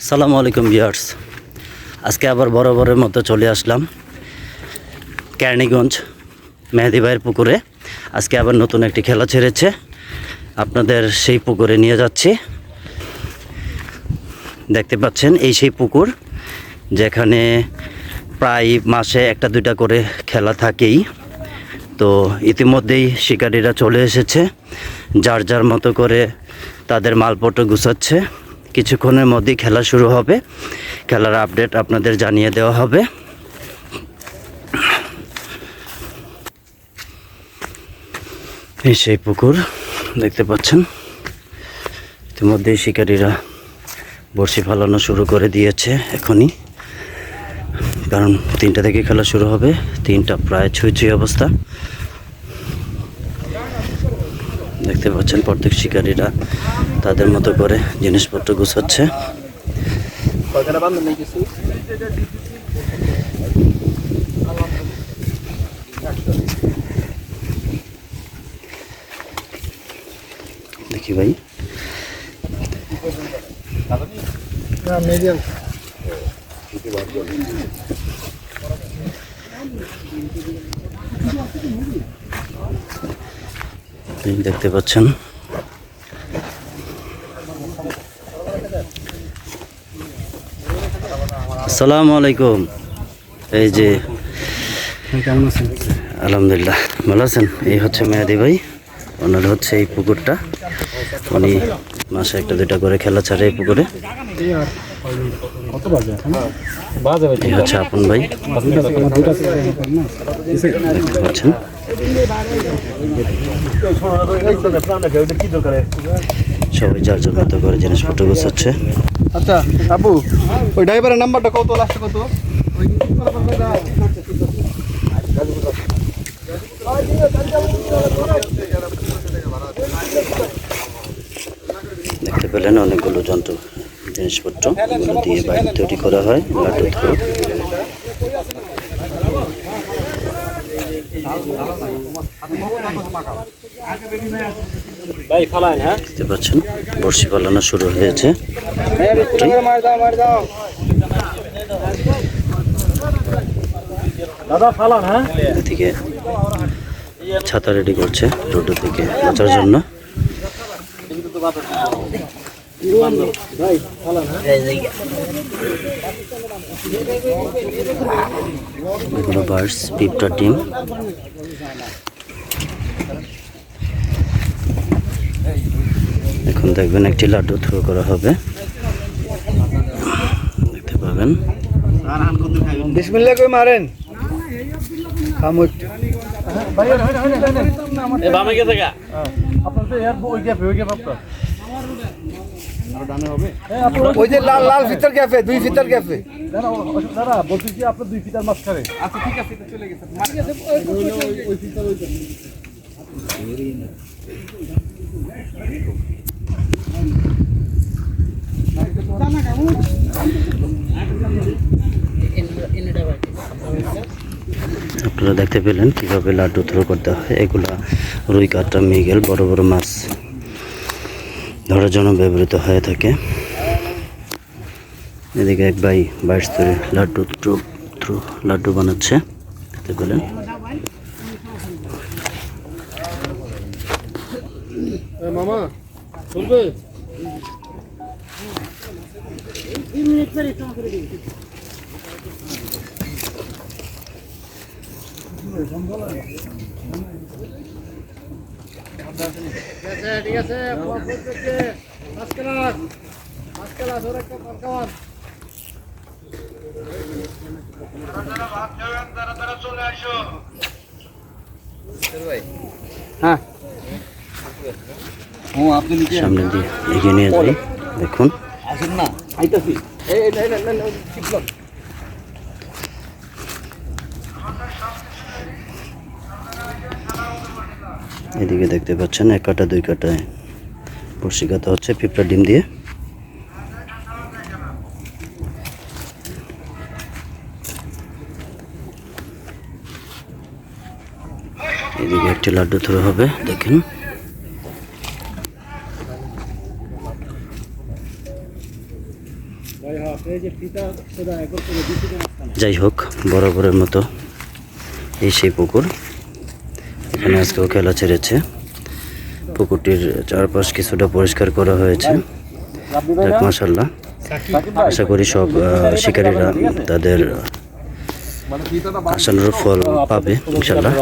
সালামু আলাইকুম ভিউয়ার্স। আজকে আবার বরাবরের মতো চলে আসলাম কেরানীগঞ্জ মেহেদি ভাইয়ের পুকুরে। আজকে আবার নতুন একটি খেলা ছেড়েছে। আপনাদের সেই পুকুরে নিয়ে যাচ্ছি। দেখতে পাচ্ছেন, এই সেই পুকুর যেখানে প্রায় মাসে একটা দুইটা করে খেলা থাকেই। তো ইতিমধ্যেই শিকারীরা চলে এসেছে। যার যার মতো করে তাদের মালপত্র গুছাচ্ছে। কিছুক্ষণের মধ্যেই খেলা শুরু হবে। খেলার আপডেট আপনাদের জানিয়ে দেওয়া হবে। এই সেই পুকুর, দেখতে পাচ্ছেন? ইতিমধ্যেই শিকারীরা বড়শি ফালানো শুরু করে দিয়েছে এখনই। কারণ তিনটা থেকে খেলা শুরু হবে, তিনটা প্রায় ছুঁই ছুঁই অবস্থা। দেখতে পাচ্ছেন প্রত্যেক শিকারীরা তাদের মতো করে জিনিসপত্র গুছাচ্ছে। দেখি ভাই। মিডিয়াম দেখতে পাচ্ছেন। আসসালামু আলাইকুম। এই যে কেমন আছেন? আলহামদুলিল্লাহ ভালো আছেন? এই হচ্ছে মেয়াদি ভাই। ওনার হচ্ছে এই পুকুরটা। উনি মাসে একটা দুটা করে খেলা ছাড়ে এই পুকুরে। এই হচ্ছে আপন ভাই। দেখতে পাচ্ছেন। সবাই যার যার মতো করে জিনিসপত্র গোছাচ্ছে। আচ্ছা আবু ওই ড্রাইভারের নাম্বারটা কত লাস্ট কত? দেখতে পেলেন অনেকগুলো যন্ত্র জিনিসপত্র দিয়ে বাইরে তৈরি করা হয় লাড্ডু থ্রো ভাই ফালাইন হ্যাঁ দেখতে পাচ্ছেন বর্ষি পালানো শুরু হয়েছে। হ্যাঁ? এদিকে ছাতা রেডি করছে রোডের থেকে বাঁচার জন্য। হ্যাঁ এগুলো পিপটা ডিম এখন দেখবেন একটি লাড্ডু থ্রো করা হবে। দেখতে পাবেন। বিসমিল্লাহ কই মারেন। খামুট এ বামে গেছে গা। আপনার তো এর ওই গ্যাপে ওই গ্যাপ আপনার। ওই যে লাল লাল ফিতার গ্যাপে দুই ফিতার গ্যাপে দাদা বলছি কি আপনার দুই ফিতার মাঝখানে। আচ্ছা ঠিক আছে চলে গেছে। ওই ফিতার ওই আপনারা দেখতে পেলেন কীভাবে লাড্ডু থ্রো করতে হয়। এগুলা রুই কাটা মৃগেল বড় বড় মাছ। ধরার জন্য ব্যবহৃত হয়ে থাকে। এদিকে এক ভাই বাইশ তৈরি লাড্ডু থ্রো থ্রো লাড্ডু বানাচ্ছে পেলেন মামা চলবে ঠিক আছে হ্যাঁ আপনি সামনে দিয়ে এগিয়ে নিয়ে যাই দেখুন। আসেন না। আইতাছি। এই না না না ঠিক এদিকে দেখতে পাচ্ছেন, এক কাটা, দুই কাটায় বর্ষি কাটা হচ্ছে পিঁপড়া ডিম দিয়ে। এদিকে একটি লাড্ডু থ্রো হবে, দেখেন। যাই হোক, বরাবরের মতো এই সেই পুকুর। এখানে আজকেও খেলা ছেড়েছে পুকুরটির চারপাশ কিছুটা পরিষ্কার করা হয়েছে। মাসাল্লাহ আশা করি সব শিকারীরা তাদের আসানোর ফল পাবে ইনশাল্লাহ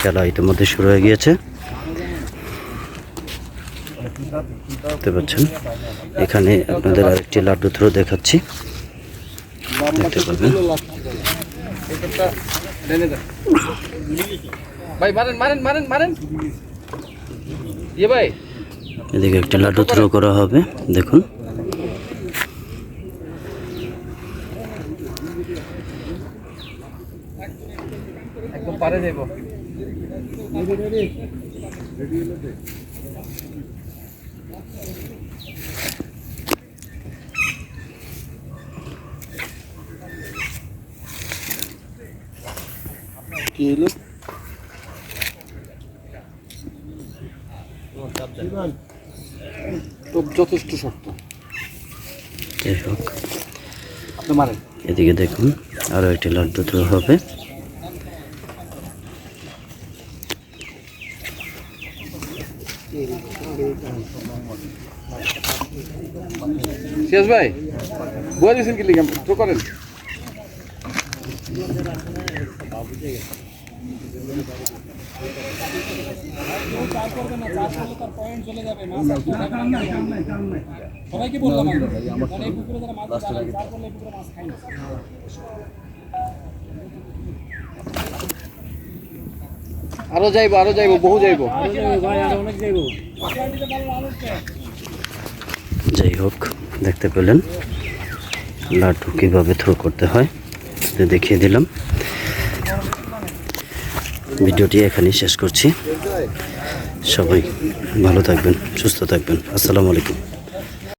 খেলা ইতিমধ্যে শুরু হয়ে গিয়েছে। দেখতে পাচ্ছেন, এখানে আপনাদের আরেকটি লাড্ডু থ্রো দেখাচ্ছি। দেখতে পাবেন। ভাই মারেন মারেন মারেন মারেন। ইয়ে ভাই। এদিকে একটি লাড্ডু থ্রো করা হবে দেখুন। একদম পারে যাইব। কি হলো? যথেষ্ট শক্ত। যাই হোক। এদিকে দেখুন আরও একটি লাড্ডু থ্রো হবে। শেষ ভাই বয়ে দিয়েছেন কি লিখে তো করেন। সবাইকে বললাম আমি। কারণ এই পুকুরে যারা মাছ করলে এই পুকুরে মাছ খায় না। আরও যাইবো আরও যাইবো বহু যাইবো যাই হোক দেখতে পেলেন লাড্ডু কীভাবে থ্রো করতে হয় দেখিয়ে দিলাম ভিডিওটি এখানেই শেষ করছি। সবাই ভালো থাকবেন সুস্থ থাকবেন। আসসালামু আলাইকুম।